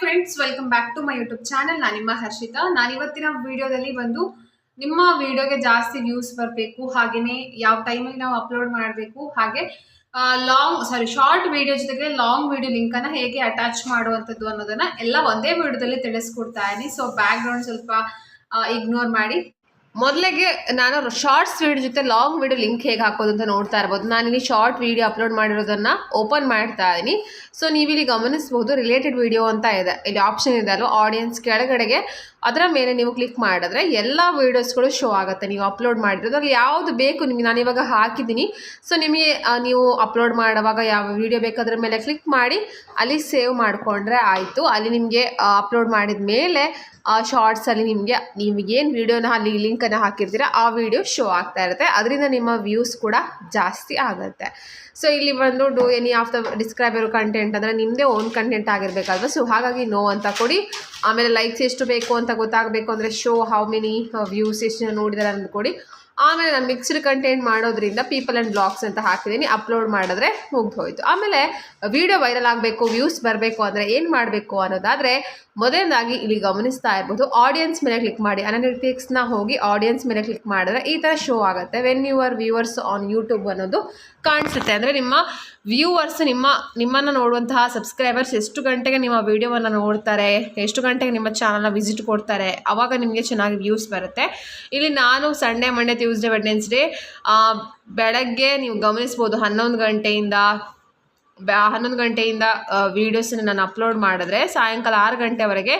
Friends welcome back to my YouTube channel ನಾನು ನಿಮ್ಮ ಹರ್ಷಿತಾ. ನಾನು ಇವತ್ತಿನ ವಿಡಿಯೋದಲ್ಲಿ ಬಂದು ನಿಮ್ಮ ವಿಡಿಯೋಗೆ ಜಾಸ್ತಿ ವ್ಯೂಸ್ ಬರಬೇಕು ಹಾಗೆಯೇ ಯಾವ ಟೈಮಲ್ಲಿ ನಾವು ಅಪ್ಲೋಡ್ ಮಾಡಬೇಕು, ಹಾಗೆ ಲಾಂಗ್ ಸಾರಿ ಶಾರ್ಟ್ ವಿಡಿಯೋ ಜೊತೆಗೆ ಲಾಂಗ್ ವಿಡಿಯೋ ಲಿಂಕನ್ನು ಹೇಗೆ ಅಟ್ಯಾಚ್ ಮಾಡುವಂಥದ್ದು ಅನ್ನೋದನ್ನು ಎಲ್ಲ ಒಂದೇ ವಿಡಿಯೋದಲ್ಲಿ ತಿಳಿಸ್ಕೊಡ್ತಾ ಇದ್ದೀನಿ. ಸೊ ಬ್ಯಾಕ್ ಗ್ರೌಂಡ್ ಸ್ವಲ್ಪ ಇಗ್ನೋರ್ ಮಾಡಿ. ಮೊದಲಿಗೆ ನಾನು ಶಾರ್ಟ್ಸ್ ವಿಡಿಯೋ ಜೊತೆ ಲಾಂಗ್ ವಿಡಿಯೋ ಲಿಂಕ್ ಹೇಗೆ ಹಾಕೋದು ಅಂತ ನೋಡ್ತಾ ಇರ್ಬೋದು. ನಾನು ಇಲ್ಲಿ ಶಾರ್ಟ್ ವಿಡಿಯೋ ಅಪ್ಲೋಡ್ ಮಾಡಿರೋದನ್ನು ಓಪನ್ ಮಾಡ್ತಾ ಇದ್ದೀನಿ ಸೊ ನೀವು ಇಲ್ಲಿ ಗಮನಿಸಬಹುದು ರಿಲೇಟೆಡ್ ವಿಡಿಯೋ ಅಂತ ಇದೆ. ಇಲ್ಲಿ ಆಪ್ಷನ್ ಇದೆ ಅಲ್ವಾ ಆಡಿಯನ್ಸ್ ಕೆಳಗಡೆಗೆ. ಅದರ ಮೇಲೆ ನೀವು ಕ್ಲಿಕ್ ಮಾಡಿದ್ರೆ ಎಲ್ಲ ವೀಡಿಯೋಸ್ಗಳು ಶೋ ಆಗುತ್ತೆ. ನೀವು ಅಪ್ಲೋಡ್ ಮಾಡಿರೋದು. ಅಲ್ಲಿ ಯಾವುದು ಬೇಕು ನಿಮಗೆ, ನಾನು ಇವಾಗ ಹಾಕಿದ್ದೀನಿ. ಸೊ ನಿಮಗೆ ನೀವು ಅಪ್ಲೋಡ್ ಮಾಡುವಾಗ ಯಾವ ವಿಡಿಯೋ ಬೇಕಾದ್ರ ಮೇಲೆ ಕ್ಲಿಕ್ ಮಾಡಿ, ಅಲ್ಲಿ ಸೇವ್ ಮಾಡಿಕೊಂಡ್ರೆ ಆಯಿತು. ಅಲ್ಲಿ ನಿಮಗೆ ಅಪ್ಲೋಡ್ ಮಾಡಿದ ಮೇಲೆ ಶಾರ್ಟ್ಸಲ್ಲಿ ನಿಮಗೆ, ನಿಮಗೇನು ವೀಡಿಯೋನ ಅಲ್ಲಿ ಲಿಂಕನ್ನು ಹಾಕಿರ್ತೀರ, ಆ ವಿಡಿಯೋ ಶೋ ಆಗ್ತಾ ಇರುತ್ತೆ. ಅದರಿಂದ ನಿಮ್ಮ ವ್ಯೂಸ್ ಕೂಡ ಜಾಸ್ತಿ ಆಗುತ್ತೆ. ಸೊ ಇಲ್ಲಿ ಬಂದು do any of the describe content ಅಂದರೆ ನಿಮ್ಮದೇ ಓನ್ ಕಂಟೆಂಟ್ ಆಗಿರಬೇಕಲ್ವ ಸೊ ಹಾಗಾಗಿ ನೋ ಅಂತ ಕೊಡಿ. ಆಮೇಲೆ ಲೈಕ್ಸ್ ಎಷ್ಟು ಬೇಕು ಅಂತ ಗೊತ್ತಾಗಬೇಕು ಅಂದರೆ ಶೋ ಹೌ ಮೆನಿ ವ್ಯೂಸ್ ಎಷ್ಟು ನೋಡಿದಾರೆ ನೋಡಿದ್ದಾರೆ ಅಂತ ಕೊಡಿ. ಆಮೇಲೆ ನಾನು ಮಿಕ್ಸ್ಡ್ ಕಂಟೆಂಟ್ ಮಾಡೋದ್ರಿಂದ ಪೀಪಲ್ ಆ್ಯಂಡ್ ಬ್ಲಾಗ್ಸ್ ಅಂತ ಹಾಕಿದ್ದೀನಿ. ಅಪ್ಲೋಡ್ ಮಾಡಿದ್ರೆ ಮುಗ್ದು ಹೋಯಿತು. ಆಮೇಲೆ ವಿಡಿಯೋ ವೈರಲ್ ಆಗಬೇಕು ವ್ಯೂಸ್ ಬರಬೇಕು ಅಂದರೆ ಏನು ಮಾಡಬೇಕು ಅನ್ನೋದಾದರೆ ಮೊದಲನೇದಾಗಿ ಇಲ್ಲಿ ಗಮನಿಸ್ತಾ ಇರ್ಬೋದು ಆಡಿಯನ್ಸ್ ಮೇಲೆ ಕ್ಲಿಕ್ ಮಾಡಿ. ಅನಾಲಿಟಿಕ್ಸ್ನ ಹೋಗಿ ಆಡಿಯನ್ಸ್ ಮೇಲೆ ಕ್ಲಿಕ್ ಮಾಡಿದ್ರೆ ಈ ಥರ ಶೋ ಆಗುತ್ತೆ. When your viewers on YouTube ಅನ್ನೋದು ಕಾಣಿಸುತ್ತೆ. ಅಂದರೆ ನಿಮ್ಮ ವ್ಯೂವರ್ಸ್ ನಿಮ್ಮ, ನಿಮ್ಮನ್ನು ನೋಡುವಂತಹ ಸಬ್ಸ್ಕ್ರೈಬರ್ಸ್ ಎಷ್ಟು ಗಂಟೆಗೆ ನಿಮ್ಮ ವೀಡಿಯೋವನ್ನು ನೋಡ್ತಾರೆ, ಎಷ್ಟು ಗಂಟೆಗೆ ನಿಮ್ಮ ಚಾನಲ್ನ ವಿಸಿಟ್ ಕೊಡ್ತಾರೆ ಆವಾಗ ನಿಮಗೆ ಚೆನ್ನಾಗಿ ವ್ಯೂಸ್ ಬರುತ್ತೆ. ಇಲ್ಲಿ ನಾನು ಸಂಡೇ ಮಂಡೇ ಟ್ಯೂಸ್ಡೇ ವೆಡ್ನೆಸ್ಡೇ ಬೆಳಗ್ಗೆ ನೀವು ಗಮನಿಸ್ಬೋದು ಹನ್ನೊಂದು ಗಂಟೆಯಿಂದ ಹನ್ನೊಂದು ಗಂಟೆಯಿಂದ ವೀಡಿಯೋಸನ್ನು ನಾನು ಅಪ್ಲೋಡ್ ಮಾಡಿದ್ರೆ ಸಾಯಂಕಾಲ ಆರು ಗಂಟೆವರೆಗೆ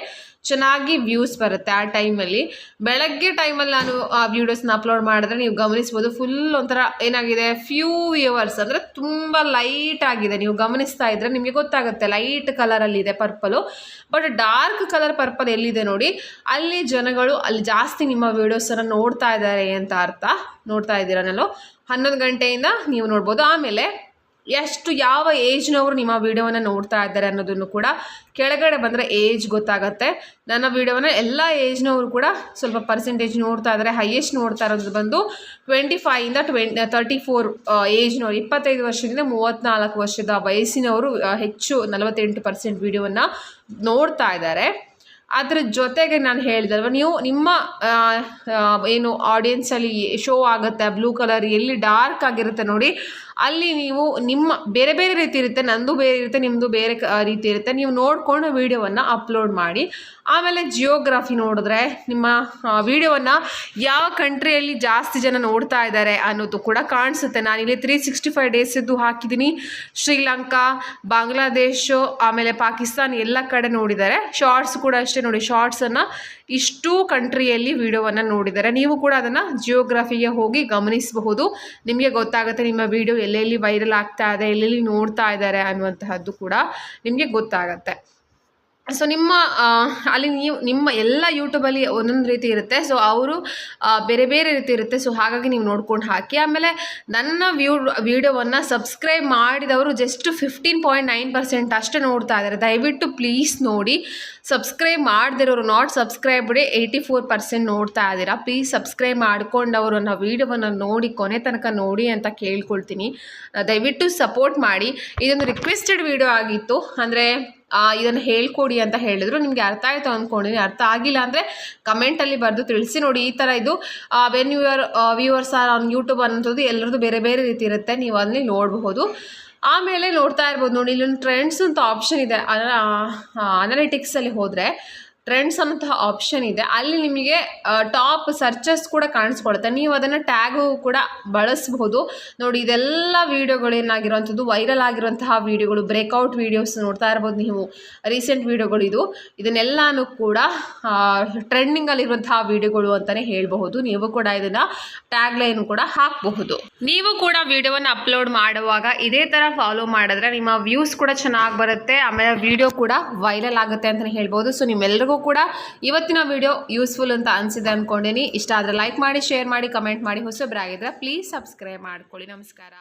ಚೆನ್ನಾಗಿ ವ್ಯೂಸ್ ಬರುತ್ತೆ ಆ ಟೈಮಲ್ಲಿ ಬೆಳಗ್ಗೆ ಟೈಮಲ್ಲಿ ನಾನು ಆ ವೀಡಿಯೋಸ್ನ ಅಪ್ಲೋಡ್ ಮಾಡಿದ್ರೆ ನೀವು ಗಮನಿಸ್ಬೋದು ಫುಲ್ ಒಂಥರ ಏನಾಗಿದೆ ಫ್ಯೂ ವ್ಯೂವರ್ಸ್ ಅಂದರೆ ತುಂಬ ಲೈಟ್ ಆಗಿದೆ. ನೀವು ಗಮನಿಸ್ತಾ ಇದ್ರೆ ನಿಮಗೆ ಗೊತ್ತಾಗುತ್ತೆ light ಕಲರಲ್ಲಿದೆ purple but dark colour purple ಎಲ್ಲಿದೆ ನೋಡಿ, ಅಲ್ಲಿ ಜನಗಳು ಅಲ್ಲಿ ಜಾಸ್ತಿ ನಿಮ್ಮ ವೀಡಿಯೋಸನ್ನು ನೋಡ್ತಾ ಇದ್ದಾರೆ ಅಂತ ಅರ್ಥ. ನೋಡ್ತಾ ಇದ್ದೀರಾ ನಾನು ಹನ್ನೊಂದು ಗಂಟೆಯಿಂದ ನೀವು ನೋಡ್ಬೋದು. ಆಮೇಲೆ ಎಷ್ಟು ಯಾವ ಏಜ್ನವರು ನಿಮ್ಮ ವೀಡಿಯೋವನ್ನು ನೋಡ್ತಾ ಇದ್ದಾರೆ ಅನ್ನೋದನ್ನು ಕೂಡ ಕೆಳಗಡೆ ಬಂದರೆ ಏಜ್ ಗೊತ್ತಾಗುತ್ತೆ. ನನ್ನ ವೀಡಿಯೋವನ್ನು ಎಲ್ಲ ಏಜ್ನವರು ಕೂಡ ಸ್ವಲ್ಪ ಪರ್ಸೆಂಟೇಜ್ ನೋಡ್ತಾ ಇದ್ದಾರೆ ಹೈಯೆಸ್ಟ್ ನೋಡ್ತಾ ಇರೋದು ಬಂದು ಟ್ವೆಂಟಿ ಫೈವಿಂದ ಟ್ವೆಂಟಿ ತರ್ಟಿ ಫೋರ್ ಏಜ್ನವರು ಇಪ್ಪತ್ತೈದು ವರ್ಷದಿಂದ ಮೂವತ್ತ್ನಾಲ್ಕು ವರ್ಷದ ವಯಸ್ಸಿನವರು ಹೆಚ್ಚು ನಲವತ್ತೆಂಟು ಪರ್ಸೆಂಟ್ ವೀಡಿಯೋವನ್ನು ನೋಡ್ತಾ ಇದ್ದಾರೆ. ಅದ್ರ ಜೊತೆಗೆ ನಾನು ಹೇಳಿದಲ್ವ, ನೀವು ನಿಮ್ಮ ಏನು ಆಡಿಯನ್ಸಲ್ಲಿ ಶೋ ಆಗುತ್ತೆ ಬ್ಲೂ ಕಲರ್ ಎಲ್ಲಿ ಡಾರ್ಕ್ ಆಗಿರುತ್ತೆ ನೋಡಿ, ಅಲ್ಲಿ ನೀವು ನಿಮ್ಮ, ಬೇರೆ ಬೇರೆ ರೀತಿ ಇರುತ್ತೆ, ನಂದು ಬೇರೆ ಇರುತ್ತೆ ನಿಮ್ಮದು ಬೇರೆ ರೀತಿ ಇರುತ್ತೆ, ನೀವು ನೋಡಿಕೊಂಡು ವೀಡಿಯೋವನ್ನು ಅಪ್ಲೋಡ್ ಮಾಡಿ, ಆಮೇಲೆ ಜಿಯೋಗ್ರಫಿ ನೋಡಿದ್ರೆ ನಿಮ್ಮ ವೀಡಿಯೋವನ್ನು ಯಾವ ಕಂಟ್ರಿಯಲ್ಲಿ ಜಾಸ್ತಿ ಜನ ನೋಡ್ತಾ ಇದ್ದಾರೆ ಅನ್ನೋದು ಕೂಡ ಕಾಣಿಸುತ್ತೆ. ನಾನಿಲ್ಲಿ ತ್ರೀ ಸಿಕ್ಸ್ಟಿ ಫೈವ್ ಡೇಸಿದ್ದು ಹಾಕಿದ್ದೀನಿ. ಶ್ರೀಲಂಕಾ, ಬಾಂಗ್ಲಾದೇಶು, ಆಮೇಲೆ ಪಾಕಿಸ್ತಾನ್ ಎಲ್ಲ ಕಡೆ ನೋಡಿದ್ದಾರೆ ಶಾರ್ಟ್ಸ್ ಕೂಡ ಅಷ್ಟೇ ನೋಡಿ ಶಾರ್ಟ್ಸನ್ನು ಇಷ್ಟು ಕಂಟ್ರಿಯಲ್ಲಿ ವಿಡಿಯೋವನ್ನು ನೋಡಿದ್ದಾರೆ. ನೀವು ಕೂಡ ಅದನ್ನು ಜಿಯೋಗ್ರಫಿಗೆ ಹೋಗಿ ಗಮನಿಸಬಹುದು. ನಿಮಗೆ ಗೊತ್ತಾಗುತ್ತೆ, ನಿಮ್ಮ ವಿಡಿಯೋ ಎಲ್ಲೆಲ್ಲಿ ವೈರಲ್ ಆಗ್ತಾ ಇದೆ, ಎಲ್ಲೆಲ್ಲಿ ನೋಡ್ತಾ ಇದ್ದಾರೆ ಅನ್ನುವಂತಹದ್ದು ಕೂಡ ನಿಮಗೆ ಗೊತ್ತಾಗತ್ತೆ. ಸೊ ನಿಮ್ಮ ಅಲ್ಲಿ ನೀವು, ನಿಮ್ಮ ಎಲ್ಲ ಯೂಟ್ಯೂಬಲ್ಲಿ ಒಂದೊಂದು ರೀತಿ ಇರುತ್ತೆ. ಸೊ ಅವರು ಬೇರೆ ಬೇರೆ ರೀತಿ ಇರುತ್ತೆ. ಸೊ ಹಾಗಾಗಿ ನೀವು ನೋಡ್ಕೊಂಡು ಹಾಕಿ. ಆಮೇಲೆ ನನ್ನ ವ್ಯೂ, ವೀಡಿಯೋವನ್ನು ಸಬ್ಸ್ಕ್ರೈಬ್ ಮಾಡಿದವರು just fifteen point nine percent ಅಷ್ಟೇ ನೋಡ್ತಾ ಇದ್ದಾರೆ. ದಯವಿಟ್ಟು ಪ್ಲೀಸ್ ನೋಡಿ. ಸಬ್ಸ್ಕ್ರೈಬ್ ಮಾಡದಿರೋರು ನಾಟ್ ಸಬ್ಸ್ಕ್ರೈಬ್ಡೆ ಏಯ್ಟಿ ಫೋರ್ ಪರ್ಸೆಂಟ್ ನೋಡ್ತಾ ಇದ್ದೀರಾ. ಪ್ಲೀಸ್ ಸಬ್ಸ್ಕ್ರೈಬ್ ಮಾಡ್ಕೊಂಡವರು ನನ್ನ ವೀಡಿಯೋವನ್ನು ನೋಡಿ, ಕೊನೆ ತನಕ ನೋಡಿ ಅಂತ ಕೇಳ್ಕೊಳ್ತೀನಿ. ದಯವಿಟ್ಟು ಸಪೋರ್ಟ್ ಮಾಡಿ. ಇದೊಂದು ರಿಕ್ವೆಸ್ಟೆಡ್ ವೀಡಿಯೋ ಆಗಿತ್ತು. ಅಂದರೆ ಇದನ್ನು ಹೇಳ್ಕೊಡಿ ಅಂತ ಹೇಳಿದ್ರು. ನಿಮಗೆ ಅರ್ಥ ಆಯಿತು ಅಂದ್ಕೊಂಡಿನಿ ಅರ್ಥ ಆಗಿಲ್ಲ ಅಂದರೆ ಕಮೆಂಟಲ್ಲಿ ಬರೆದು ತಿಳಿಸಿ ನೋಡಿ. ಈ ಥರ ಇದು when your viewers are on YouTube ಅನ್ನೋದು ಎಲ್ಲರದ್ದು ಬೇರೆ ಬೇರೆ ರೀತಿ ಇರುತ್ತೆ. ನೀವು ಅಲ್ಲಿ ನೋಡಬಹುದು. ಆಮೇಲೆ ನೋಡ್ತಾ ಇರ್ಬೋದು ನೋಡಿ, ಇಲ್ಲೊಂದು ಟ್ರೆಂಡ್ಸ್ ಅಂತ ಆಪ್ಷನ್ ಇದೆ. ಅನಾಲಿಟಿಕ್ಸಲ್ಲಿ ಹೋದರೆ ಟ್ರೆಂಡ್ಸ್ ಅನ್ನೋಂತಹ ಆಪ್ಷನ್ ಇದೆ. ಅಲ್ಲಿ ನಿಮಗೆ ಟಾಪ್ ಸರ್ಚಸ್ ಕೂಡ ಕಾಣಿಸ್ಕೊಳುತ್ತೆ. ನೀವು ಅದನ್ನು ಟ್ಯಾಗು ಕೂಡ ಬಳಸಬಹುದು. ನೋಡಿ, ಇದೆಲ್ಲ ವೀಡಿಯೋಗಳು ಏನಾಗಿರುವಂಥದ್ದು ವೈರಲ್ ಆಗಿರುವಂತಹ ವೀಡಿಯೋಗಳು ಬ್ರೇಕೌಟ್ ವೀಡಿಯೋಸ್ ನೋಡ್ತಾ ಇರ್ಬೋದು ನೀವು. ರೀಸೆಂಟ್ ವೀಡಿಯೋಗಳು ಇದು. ಇದನ್ನೆಲ್ಲಾನು ಕೂಡ ಟ್ರೆಂಡಿಂಗಲ್ಲಿರುವಂತಹ ವೀಡಿಯೋಗಳು ಅಂತಲೇ ಹೇಳಬಹುದು. ನೀವು ಕೂಡ ಇದನ್ನು ಟ್ಯಾಗ್ ಲೈನ್ ಕೂಡ ಹಾಕಬಹುದು. ನೀವು ಕೂಡ ವೀಡಿಯೋವನ್ನು ಅಪ್ಲೋಡ್ ಮಾಡುವಾಗ ಇದೇ ಥರ ಫಾಲೋ ಮಾಡಿದ್ರೆ ನಿಮ್ಮ ವ್ಯೂಸ್ ಕೂಡ ಚೆನ್ನಾಗಿ ಬರುತ್ತೆ. ಆಮೇಲೆ ವಿಡಿಯೋ ಕೂಡ ವೈರಲ್ ಆಗುತ್ತೆ ಅಂತಲೇ ಹೇಳ್ಬೋದು ಸೊ ನಿಮ್ಮೆಲ್ಲರಿಗೂ ಕೂಡ ಇವತ್ತಿನ ವಿಡಿಯೋ ಯೂಸ್ಫುಲ್ ಅಂತ ಅನಿಸಿದೆ ಅಂದ್ಕೊಂಡೇನಿ ಇಷ್ಟ ಆದರೆ ಲೈಕ್ ಮಾಡಿ ಶೇರ್ ಮಾಡಿ ಕಮೆಂಟ್ ಮಾಡಿ. ಹೊಸೊಬ್ಬರಾಗಿದ್ದರೆ ಪ್ಲೀಸ್ ಸಬ್ಸ್ಕ್ರೈಬ್ ಮಾಡ್ಕೊಳ್ಳಿ. ನಮಸ್ಕಾರ.